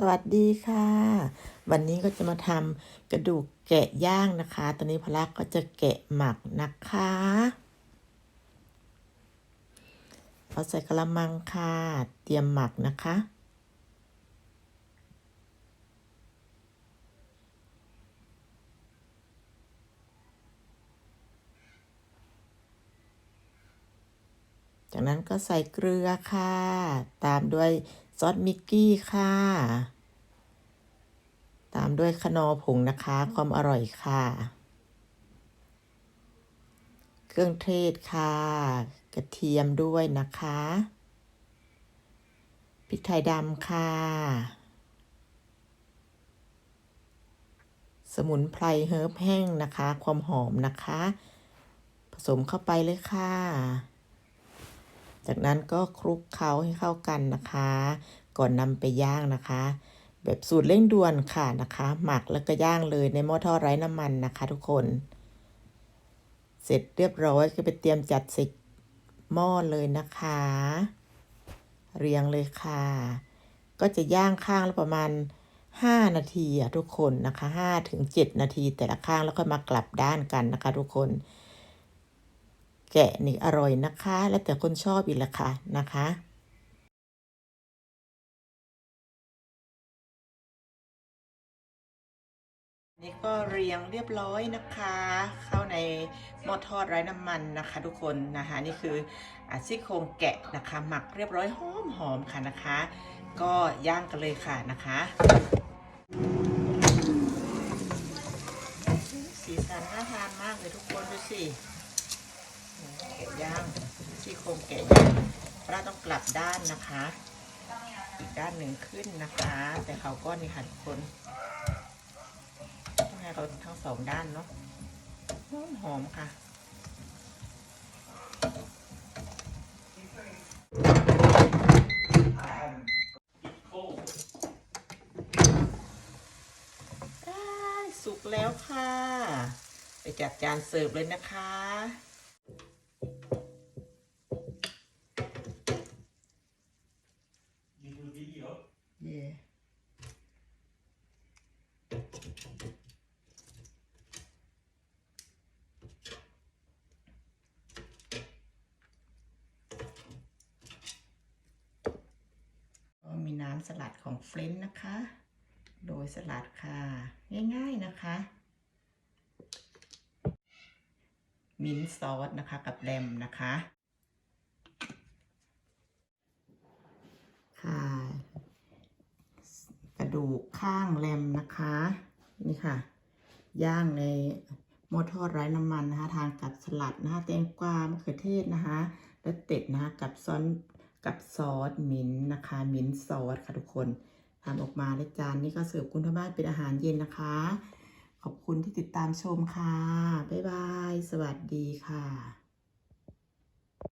สวัสดีค่ะ วันนี้ก็จะมาทำกระดูกแกะย่างนะคะ ตอนนี้พลักก็จะแกะหมักนะคะเอาใส่กระมังค่ะ เตรียมหมักนะคะ จากนั้นก็ใส่เกลือค่ะ ตามด้วย ซอสมิกกี้ค่ะ ตามด้วยขนอผงนะคะ ความอร่อยค่ะ เครื่องเทศค่ะ กระเทียมด้วยนะคะพริกไทยดำค่ะ สมุนไพรเฮิร์บแห้งนะคะ ความหอมนะคะ ผสมเข้าไปเลยค่ะ จากนั้นก็คลุกเคล้าให้เข้ากันนะคะ ก่อนนำไปย่างนะคะ แบบสูตรเร่งด่วนค่ะนะคะ หมักแล้วก็ย่างเลยในหม้อทอดไร้น้ำมันนะคะ ทุกคน เสร็จเรียบร้อยก็ไปเตรียมจัดใส่หม้อเลยนะคะ เรียงเลยค่ะ ก็จะย่างข้างละประมาณ 5 นาทีอะทุกคนนะคะ5ถึง7นาทีแต่ละข้างแล้วก็มากลับด้านกันนะคะ ทุกคน แกะนี่อร่อยนะคะ แล้วแต่คนชอบอีกละค่ะนะคะนี่ก็เรียงเรียบร้อยนะคะ เข้าในหม้อทอดไร้น้ำมันนะคะ ทุกคนนะคะนี่คือซี่โครงแกะนะคะ หมักเรียบร้อยหอมหอมๆค่ะนะคะ ก็ย่างกันเลยค่ะนะคะ สีสันน่าทานมากเลยทุกคนดูสิ ซี่โครงแกะย่างเราต้องกลับด้านนะคะ อีกด้านหนึ่งขึ้นนะคะ แต่เขาก็นี่ค่ะทุกคนต้องให้เราทั้งสองด้านเนาะหอมหอมค่ะได้สุกแล้วค่ะ ไปจัดจานเสิร์ฟเลยนะคะ เย่ก็มีน้ำ สลัดของเฟรนช์นะคะ โดยสลัดค่ะ ง่ายๆนะคะ มิ้นท์ซอสนะคะกับแรมนะคะ ค่ะ กระดูกข้างแรมนะคะ นี่ค่ะ ย่างในหม้อทอดไร้น้ำมันนะคะ ทานกับสลัดนะคะแตงกวามะเขือเทศนะคะ แล้วเต็ดนะคะกับซอส กับซอสมิ้นนะคะ มิ้นซอสค่ะทุกคนทำออกมาในจานนี้ก็เสิร์ฟคุณทั้งบ้านเป็นอาหารเย็นนะคะ ขอบคุณที่ติดตามชมค่ะ บ๊ายบาย สวัสดีค่ะ